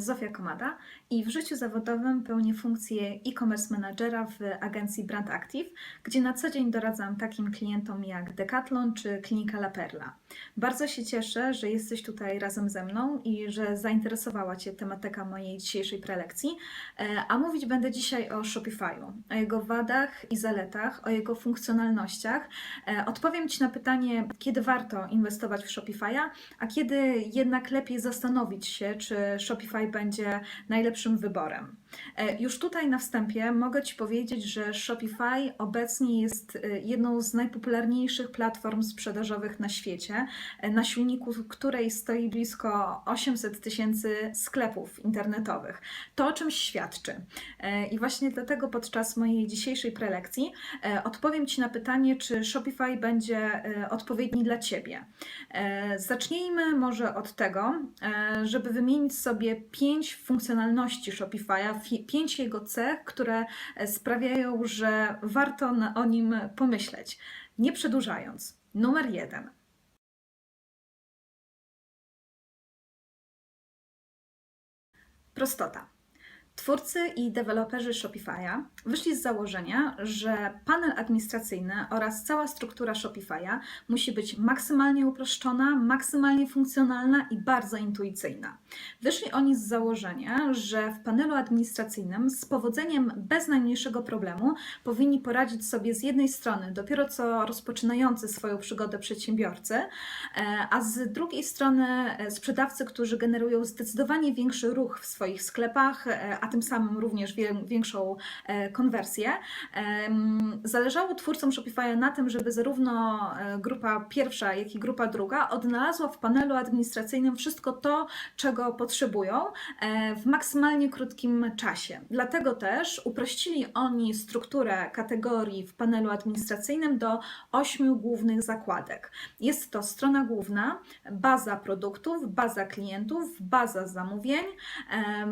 Zofia Komada i w życiu zawodowym pełnię funkcję e-commerce managera w agencji Brand Active, gdzie na co dzień doradzam takim klientom jak Decathlon czy Klinika La Perla. Bardzo się cieszę, że jesteś tutaj razem ze mną i że zainteresowała Cię tematyka mojej dzisiejszej prelekcji, E, a mówić będę dzisiaj o Shopify'u, o jego wadach i zaletach, o jego funkcjonalnościach. E, Odpowiem Ci na pytanie, kiedy warto inwestować w Shopify'a, a kiedy jednak lepiej zastanowić się, czy Shopify będzie najlepszym wyborem. E, Już tutaj na wstępie mogę Ci powiedzieć, że Shopify obecnie jest e, jedną z najpopularniejszych platform sprzedażowych na świecie, e, na silniku której stoi blisko 800 tysięcy sklepów internetowych. To o czymś świadczy. I właśnie dlatego podczas mojej dzisiejszej prelekcji odpowiem Ci na pytanie, czy Shopify będzie odpowiedni dla Ciebie. Zacznijmy może od tego, żeby wymienić sobie pięć funkcjonalności Shopify'a, pięć jego cech, które e, sprawiają, że warto o nim pomyśleć. Nie przedłużając. Numer jeden. Prostota. Twórcy i deweloperzy Shopify'a wyszli z założenia, że panel administracyjny oraz cała struktura Shopify'a musi być maksymalnie uproszczona, maksymalnie funkcjonalna i bardzo intuicyjna. Wyszli oni z założenia, że w panelu administracyjnym z powodzeniem bez najmniejszego problemu powinni poradzić sobie z jednej strony dopiero co rozpoczynający swoją przygodę przedsiębiorcy, e, a z drugiej strony e, sprzedawcy, którzy generują zdecydowanie większy ruch w swoich sklepach, e, a tym samym również większą e, konwersję. Zależało twórcom Shopify'a na tym, żeby zarówno e, grupa pierwsza, jak i grupa druga odnalazła w panelu administracyjnym wszystko to, czego potrzebują e, w maksymalnie krótkim czasie. Dlatego też uprościli oni strukturę kategorii w panelu administracyjnym do ośmiu głównych zakładek. Jest to strona główna, baza produktów, baza klientów, baza zamówień,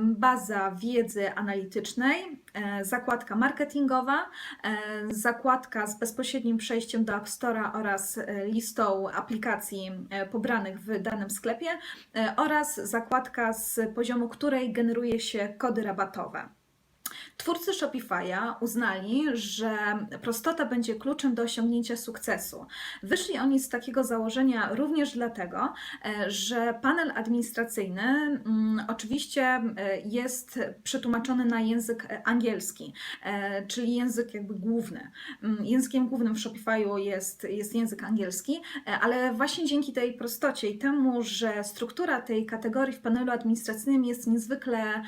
baza wiedzy analitycznej, e, zakładka marketingowa, e, zakładka z bezpośrednim przejściem do App Store'a oraz e, listą aplikacji pobranych w danym sklepie oraz zakładka z poziomu której generuje się kody rabatowe. Twórcy Shopify'a uznali, że prostota będzie kluczem do osiągnięcia sukcesu. Wyszli oni z takiego założenia również dlatego, e, że panel administracyjny mm, oczywiście e, jest przetłumaczony na język angielski, e, czyli język jakby główny. Mm, Językiem głównym w Shopify'u jest, jest język angielski, ale właśnie dzięki tej prostocie i temu, że struktura tej kategorii w panelu administracyjnym jest niezwykle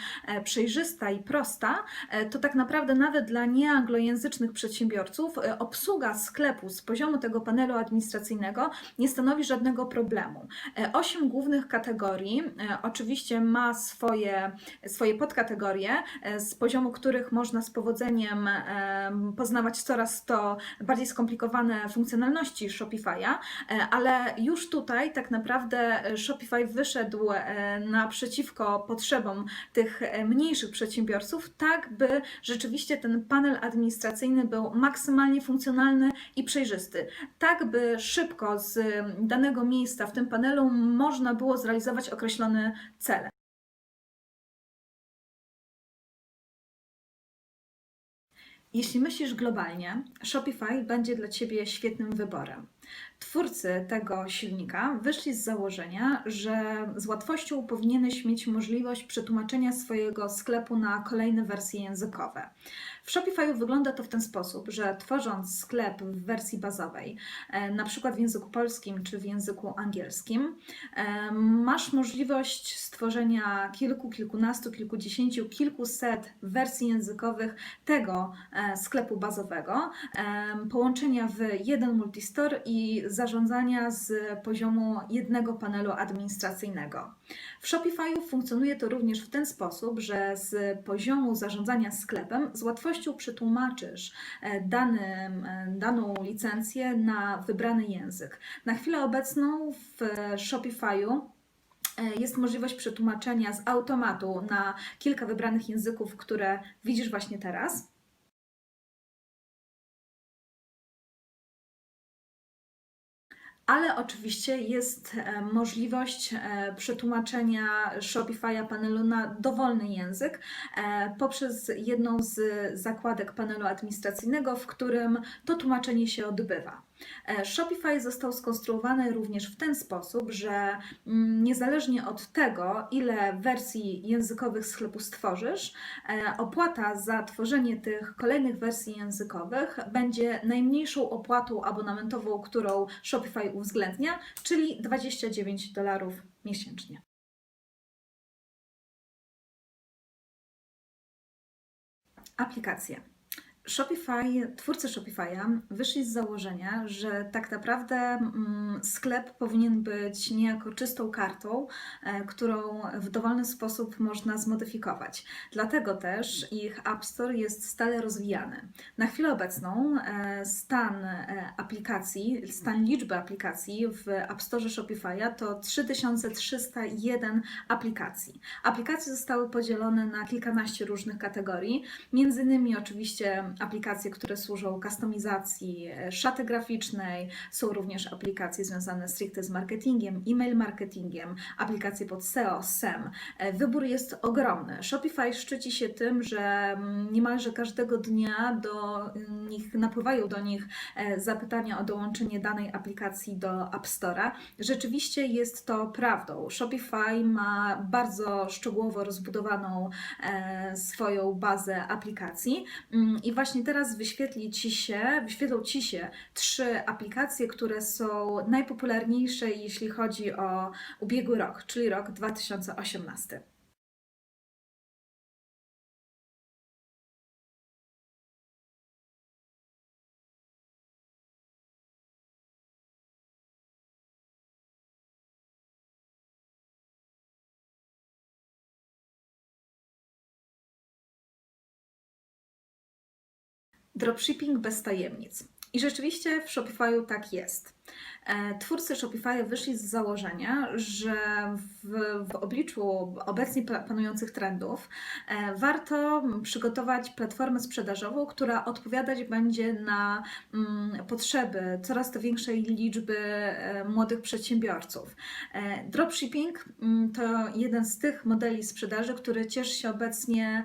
przejrzysta i prosta, to tak naprawdę nawet dla nieanglojęzycznych przedsiębiorców e, obsługa sklepu z poziomu tego panelu administracyjnego nie stanowi żadnego problemu. E, Osiem głównych kategorii e, oczywiście ma swoje, swoje podkategorie, z poziomu których można z powodzeniem em, poznawać coraz to bardziej skomplikowane funkcjonalności Shopify'a, ale już tutaj tak naprawdę Shopify wyszedł naprzeciwko potrzebom tych mniejszych przedsiębiorców, tak by rzeczywiście ten panel administracyjny był maksymalnie funkcjonalny i przejrzysty, tak by szybko z danego miejsca w tym panelu można było zrealizować określony cel. Jeśli myślisz globalnie, Shopify będzie dla Ciebie świetnym wyborem. Twórcy tego silnika wyszli z założenia, że z łatwością powinieneś mieć możliwość przetłumaczenia swojego sklepu na kolejne wersje językowe. W Shopify wygląda to w ten sposób, że tworząc sklep w wersji bazowej, e, na przykład w języku polskim czy w języku angielskim, e, masz możliwość stworzenia kilku, kilkunastu, kilkudziesięciu, kilkuset wersji językowych tego e, sklepu bazowego, połączenia w jeden multistore i zarządzania z poziomu jednego panelu administracyjnego. W Shopify'u funkcjonuje to również w ten sposób, że z poziomu zarządzania sklepem z łatwością przetłumaczysz e, danym, e, daną licencję na wybrany język. Na chwilę obecną w Shopify'u e, jest możliwość przetłumaczenia z automatu na kilka wybranych języków, które widzisz właśnie teraz. Ale oczywiście jest e, możliwość e, przetłumaczenia Shopify'a panelu na dowolny język e, poprzez jedną z zakładek panelu administracyjnego, w którym to tłumaczenie się odbywa. E, Shopify został skonstruowany również w ten sposób, że mm, niezależnie od tego, ile wersji językowych sklepu stworzysz, e, opłata za tworzenie tych kolejnych wersji językowych będzie najmniejszą opłatą abonamentową, którą Shopify uwzględnia, czyli 29 dolarów miesięcznie. Aplikacje. Shopify, twórcy Shopify'a wyszli z założenia, że tak naprawdę mm, sklep powinien być niejako czystą kartą, e, którą w dowolny sposób można zmodyfikować. Dlatego też ich App Store jest stale rozwijany. Na chwilę obecną e, stan e, aplikacji, stan liczby aplikacji w App Store Shopify'a to 3301 aplikacji. Aplikacje zostały podzielone na kilkanaście różnych kategorii, między innymi oczywiście aplikacje, które służą kustomizacji e, szaty graficznej, są również aplikacje związane stricte z marketingiem, e-mail marketingiem, aplikacje pod SEO, SEM. E, wybór jest ogromny. Shopify szczyci się tym, że mm, niemalże każdego dnia do nich napływają do nich e, zapytania o dołączenie danej aplikacji do App Store'a. Rzeczywiście jest to prawdą. Shopify ma bardzo szczegółowo rozbudowaną swoją bazę aplikacji mm, i właśnie teraz wyświetli Ci się, wyświetlą Ci się trzy aplikacje, które są najpopularniejsze, jeśli chodzi o ubiegły rok, czyli rok 2018. Dropshipping bez tajemnic. I rzeczywiście w Shopify'u tak jest. E, twórcy Shopify wyszli z założenia, że w, w obliczu obecnie panujących trendów e, warto przygotować platformę sprzedażową, która odpowiadać będzie na mm, potrzeby coraz to większej liczby e, młodych przedsiębiorców. Dropshipping mm, to jeden z tych modeli sprzedaży, który cieszy się obecnie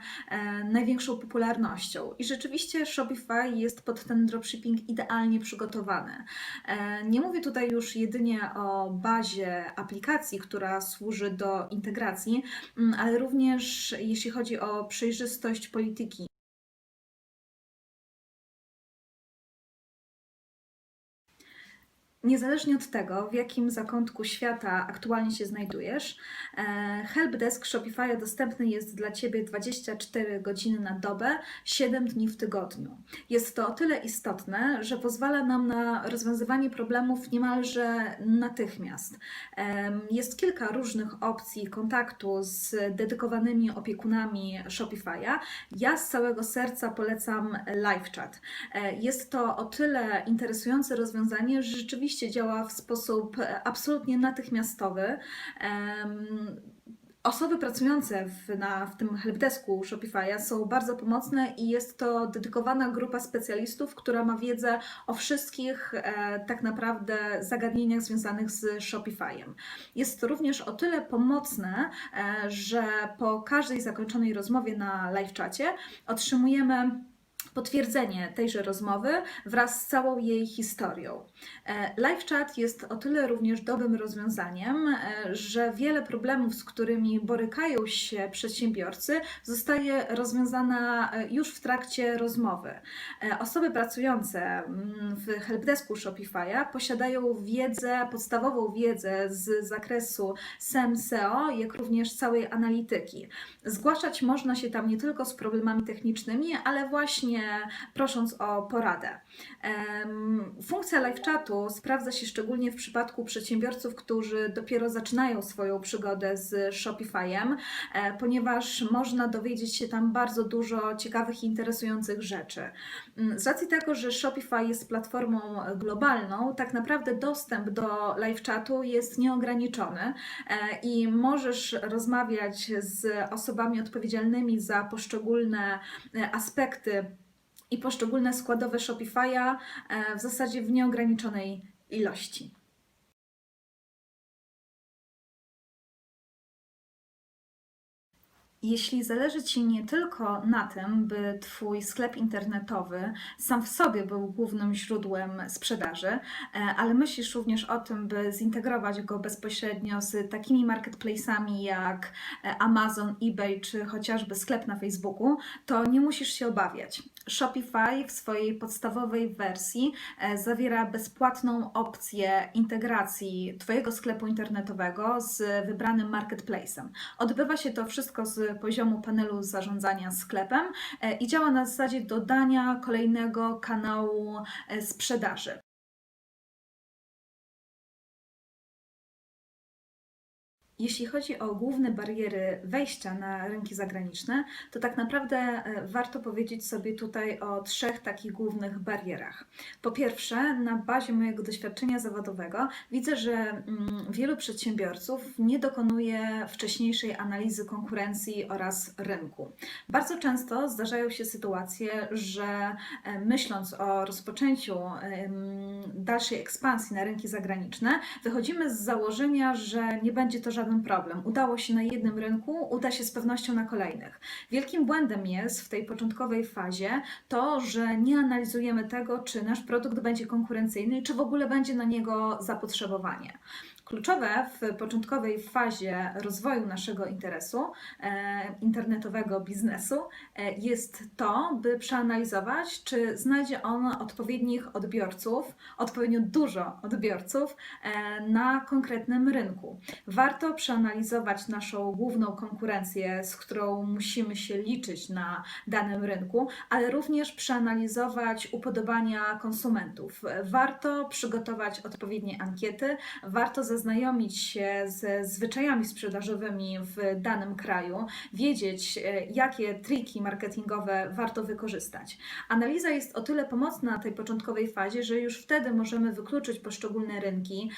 największą popularnością. I rzeczywiście Shopify jest pod ten dropshipping idealnie przygotowany. Nie mówię tutaj już jedynie o bazie aplikacji, która służy do integracji, mm, ale również jeśli chodzi o przejrzystość polityki Niezależnie od tego, w jakim zakątku świata aktualnie się znajdujesz, e, helpdesk Shopify dostępny jest dla Ciebie 24 godziny na dobę, 7 dni w tygodniu. Jest to o tyle istotne, że pozwala nam na rozwiązywanie problemów niemalże natychmiast. Jest kilka różnych opcji kontaktu z dedykowanymi opiekunami Shopify'a. Ja z całego serca polecam LiveChat. E, jest to o tyle interesujące rozwiązanie, że rzeczywiście rzeczywiście działa w sposób e, absolutnie natychmiastowy. Osoby pracujące w, na, w tym helpdesku Shopify'a są bardzo pomocne i jest to dedykowana grupa specjalistów, która ma wiedzę o wszystkich e, tak naprawdę zagadnieniach związanych z Shopify'em. Jest to również o tyle pomocne, e, że po każdej zakończonej rozmowie na live czacie otrzymujemy potwierdzenie tejże rozmowy wraz z całą jej historią. E, live chat jest o tyle również dobrym rozwiązaniem, e, że wiele problemów, z którymi borykają się przedsiębiorcy, zostaje rozwiązana e, już w trakcie rozmowy. Osoby pracujące mm, w helpdesku Shopify'a posiadają wiedzę, podstawową wiedzę z zakresu SEM, SEO, jak również całej analityki. Zgłaszać można się tam nie tylko z problemami technicznymi, ale właśnie prosząc o poradę. Funkcja live chatu sprawdza się szczególnie w przypadku przedsiębiorców, którzy dopiero zaczynają swoją przygodę z Shopifyem, e, ponieważ można dowiedzieć się tam bardzo dużo ciekawych i interesujących rzeczy. Mm, z racji tego, że Shopify jest platformą globalną, tak naprawdę dostęp do live chatu jest nieograniczony e, i możesz rozmawiać z osobami odpowiedzialnymi za poszczególne e, aspekty i poszczególne składowe Shopify'a e, w zasadzie w nieograniczonej ilości. Jeśli zależy Ci nie tylko na tym, by Twój sklep internetowy sam w sobie był głównym źródłem sprzedaży, e, ale myślisz również o tym, by zintegrować go bezpośrednio z takimi marketplace'ami jak e, Amazon, eBay czy chociażby sklep na Facebooku, to nie musisz się obawiać. Shopify w swojej podstawowej wersji e, zawiera bezpłatną opcję integracji Twojego sklepu internetowego z wybranym marketplace'em. Odbywa się to wszystko z poziomu panelu zarządzania sklepem e, i działa na zasadzie dodania kolejnego kanału e, sprzedaży. Jeśli chodzi o główne bariery wejścia na rynki zagraniczne, to tak naprawdę e, warto powiedzieć sobie tutaj o trzech takich głównych barierach. Po pierwsze, na bazie mojego doświadczenia zawodowego widzę, że mm, wielu przedsiębiorców nie dokonuje wcześniejszej analizy konkurencji oraz rynku. Bardzo często zdarzają się sytuacje, że e, myśląc o rozpoczęciu dalszej ekspansji na rynki zagraniczne, wychodzimy z założenia, że nie będzie to żaden żaden problem. Udało się na jednym rynku, uda się z pewnością na kolejnych. Wielkim błędem jest w tej początkowej fazie to, że nie analizujemy tego, czy nasz produkt będzie konkurencyjny czy w ogóle będzie na niego zapotrzebowanie. Kluczowe w początkowej fazie rozwoju naszego interesu, e, internetowego biznesu, e, jest to, by przeanalizować, czy znajdzie on odpowiednich odbiorców, odpowiednio dużo odbiorców e, na konkretnym rynku. Warto przeanalizować naszą główną konkurencję, z którą musimy się liczyć na danym rynku, ale również przeanalizować upodobania konsumentów. Warto przygotować odpowiednie ankiety, warto zaznajomić się ze zwyczajami sprzedażowymi w danym kraju, wiedzieć, e, jakie triki marketingowe warto wykorzystać. Analiza jest o tyle pomocna tej początkowej fazie, że już wtedy możemy wykluczyć poszczególne rynki,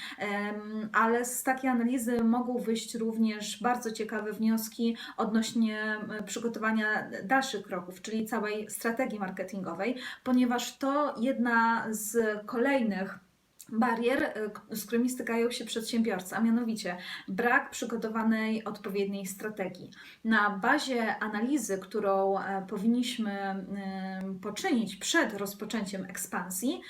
ale z takiej analizy mogą wyjść również bardzo ciekawe wnioski odnośnie przygotowania dalszych kroków, czyli całej strategii marketingowej, ponieważ to jedna z kolejnych barier, y, z którymi stykają się przedsiębiorcy, a mianowicie brak przygotowanej odpowiedniej strategii. Na bazie analizy, którą e, powinniśmy poczynić przed rozpoczęciem ekspansji,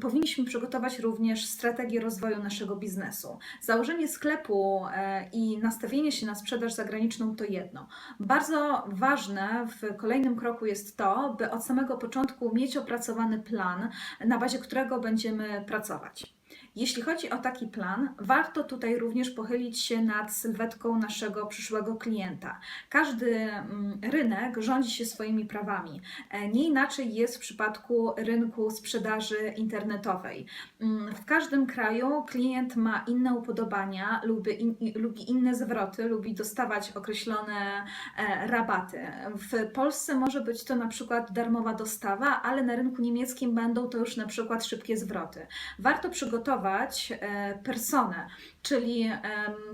powinniśmy przygotować również strategię rozwoju naszego biznesu. Założenie sklepu e, i nastawienie się na sprzedaż zagraniczną to jedno. Bardzo ważne w kolejnym kroku jest to, by od samego początku mieć opracowany plan, na bazie którego będziemy pracować. Jeśli chodzi o taki plan, warto tutaj również pochylić się nad sylwetką naszego przyszłego klienta. Każdy mm, rynek rządzi się swoimi prawami. E, nie inaczej jest w przypadku rynku sprzedaży internetowej. Mm, w każdym kraju klient ma inne upodobania, lubi, in, lubi inne zwroty, lubi dostawać określone e, rabaty. W Polsce może być to na przykład darmowa dostawa, ale na rynku niemieckim będą to już na przykład szybkie zwroty. Warto przygotować E, personę, czyli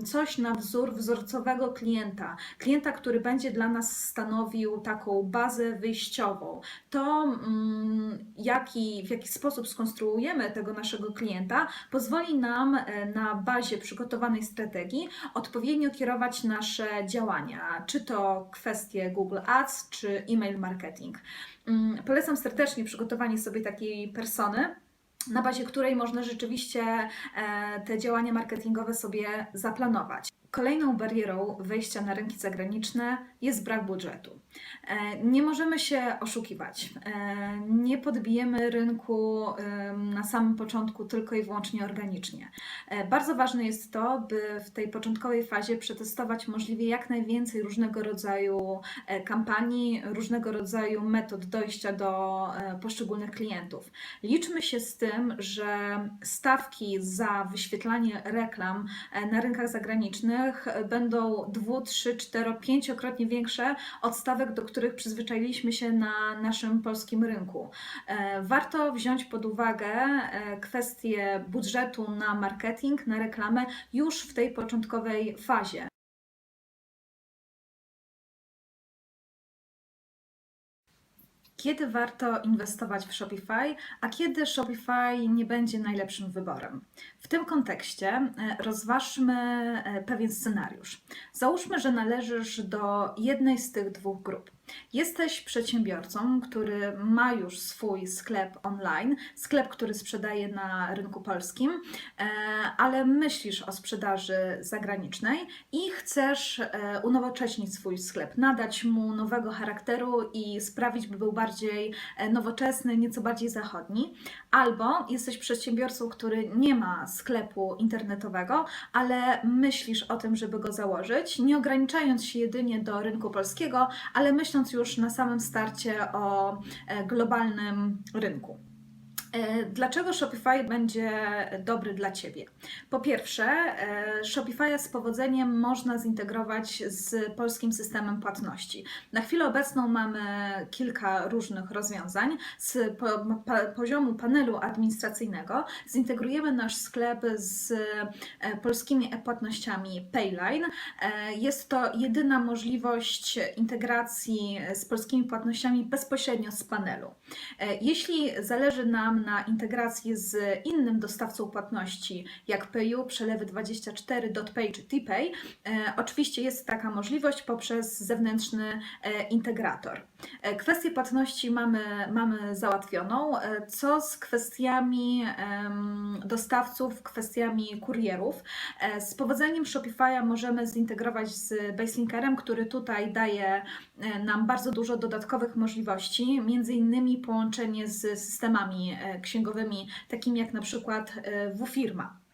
coś na wzór wzorcowego klienta, klienta, który będzie dla nas stanowił taką bazę wyjściową. To, mm, jaki, w jaki sposób skonstruujemy tego naszego klienta, pozwoli nam e, na bazie przygotowanej strategii odpowiednio kierować nasze działania, czy to kwestie Google Ads, czy e-mail marketing. Mm, polecam serdecznie przygotowanie sobie takiej persony na bazie której można rzeczywiście e, te działania marketingowe sobie zaplanować. Kolejną barierą wejścia na rynki zagraniczne jest brak budżetu. E, nie możemy się oszukiwać. E, nie podbijemy rynku na samym początku tylko i wyłącznie organicznie. E, bardzo ważne jest to, by w tej początkowej fazie przetestować możliwie jak najwięcej różnego rodzaju kampanii, różnego rodzaju metod dojścia do poszczególnych klientów. Liczmy się z tym, że stawki za wyświetlanie reklam na rynkach zagranicznych będą dwu, trzy, cztero, pięciokrotnie większe od stawek, do których przyzwyczailiśmy się na naszym polskim rynku. E, warto wziąć pod uwagę e, kwestię budżetu na marketing, na reklamę już w tej początkowej fazie. Kiedy warto inwestować w Shopify, a kiedy Shopify nie będzie najlepszym wyborem. W tym kontekście e, rozważmy e, pewien scenariusz. Załóżmy, że należysz do jednej z tych dwóch grup. Jesteś przedsiębiorcą, który ma już swój sklep online, sklep, który sprzedaje na rynku polskim, e, ale myślisz o sprzedaży zagranicznej i chcesz e, unowocześnić swój sklep, nadać mu nowego charakteru i sprawić, by był bardziej e, nowoczesny, nieco bardziej zachodni. Albo jesteś przedsiębiorcą, który nie ma sklepu internetowego, ale myślisz o tym, żeby go założyć, nie ograniczając się jedynie do rynku polskiego, ale myśląc już na samym starcie o e, globalnym rynku. E, Dlaczego Shopify będzie dobry dla Ciebie? Po pierwsze, e, Shopify z powodzeniem można zintegrować z polskim systemem płatności. Na chwilę obecną mamy kilka różnych rozwiązań. Z poziomu panelu administracyjnego zintegrujemy nasz sklep z e, polskimi e-płatnościami Payline. Jest to jedyna możliwość integracji z polskimi płatnościami bezpośrednio z panelu. Jeśli zależy nam na integracji z innym dostawcą płatności, jak PayU, Przelewy24, DotPay czy TPay, e, oczywiście jest taka możliwość poprzez zewnętrzny e, integrator. E, Kwestię płatności mamy, mamy załatwioną. Co z kwestiami em, dostawców, kwestiami kurierów? E, Z powodzeniem Shopify'a możemy zintegrować z Baselinkerem, który tutaj daje e, nam bardzo dużo dodatkowych możliwości, między innymi połączenie z systemami e, księgowymi, takimi jak na przykład WFirma.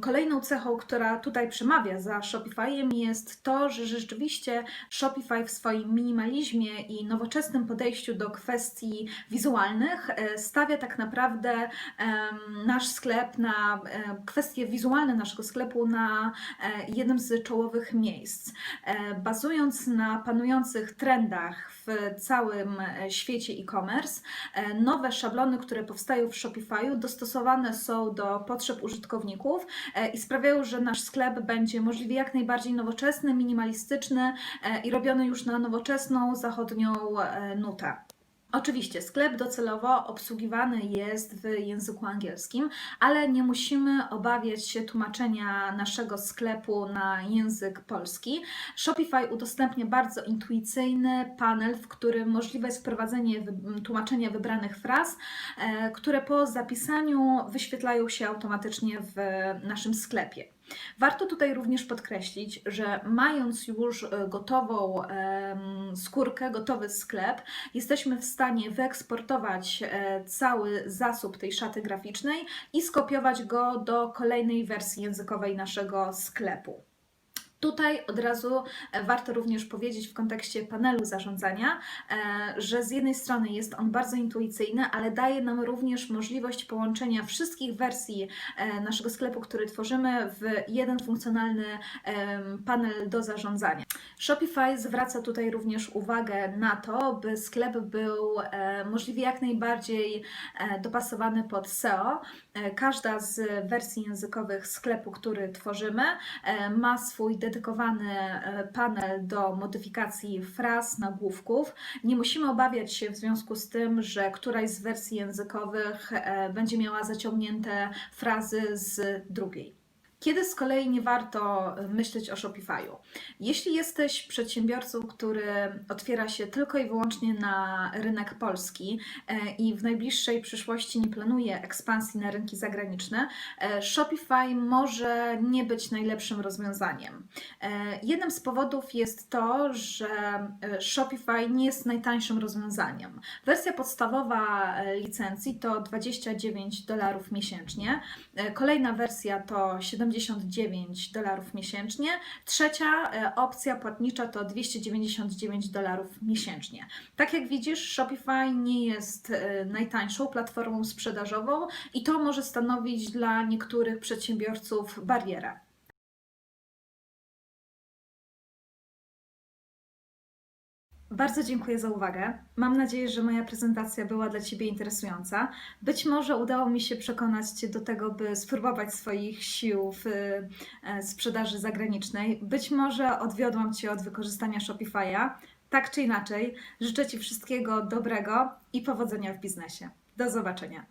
Kolejną cechą, która tutaj przemawia za Shopify'em jest to, że rzeczywiście Shopify w swoim minimalizmie i nowoczesnym podejściu do kwestii wizualnych e, stawia tak naprawdę nasz sklep na e, kwestie wizualne naszego sklepu na e, jednym z czołowych miejsc. Bazując na panujących trendach w całym świecie e-commerce, nowe szablony, które powstają w Shopify'u, dostosowane są do potrzeb użytkowników e, i sprawiają, że nasz sklep będzie możliwie jak najbardziej nowoczesny, minimalistyczny e, i robiony już na nowoczesną, zachodnią e, nutę. Oczywiście sklep docelowo obsługiwany jest w języku angielskim, ale nie musimy obawiać się tłumaczenia naszego sklepu na język polski. Shopify udostępnia bardzo intuicyjny panel, w którym możliwe jest wprowadzenie tłumaczenia wybranych fraz, e, które po zapisaniu wyświetlają się automatycznie w naszym sklepie. Warto tutaj również podkreślić, że mając już e, gotową skórkę, gotowy sklep, jesteśmy w stanie wyeksportować e, cały zasób tej szaty graficznej i skopiować go do kolejnej wersji językowej naszego sklepu. Tutaj od razu e, warto również powiedzieć w kontekście panelu zarządzania, e, że z jednej strony jest on bardzo intuicyjny, ale daje nam również możliwość połączenia wszystkich wersji e, naszego sklepu, który tworzymy, w jeden funkcjonalny panel do zarządzania. Shopify zwraca tutaj również uwagę na to, by sklep był możliwie jak najbardziej dopasowany pod SEO. Każda z wersji językowych sklepu, który tworzymy, ma swój dedykowany e, panel do modyfikacji fraz, nagłówków. Nie musimy obawiać się w związku z tym, że któraś z wersji językowych e, będzie miała zaciągnięte frazy z drugiej. Kiedy z kolei nie warto myśleć o Shopify'u? Jeśli jesteś przedsiębiorcą, który otwiera się tylko i wyłącznie na rynek polski e, i w najbliższej przyszłości nie planuje ekspansji na rynki zagraniczne, e, Shopify może nie być najlepszym rozwiązaniem. E, Jednym z powodów jest to, że Shopify nie jest najtańszym rozwiązaniem. Wersja podstawowa licencji to 29 dolarów miesięcznie, kolejna wersja to 79 dolarów miesięcznie, trzecia e, opcja płatnicza to 299 dolarów miesięcznie. Tak jak widzisz, Shopify nie jest e, najtańszą platformą sprzedażową i to może stanowić dla niektórych przedsiębiorców barierę. Bardzo dziękuję za uwagę. Mam nadzieję, że moja prezentacja była dla Ciebie interesująca. Być może udało mi się przekonać Cię do tego, by spróbować swoich sił w e, sprzedaży zagranicznej. Być może odwiodłam Cię od wykorzystania Shopify'a. Tak czy inaczej, życzę Ci wszystkiego dobrego i powodzenia w biznesie. Do zobaczenia.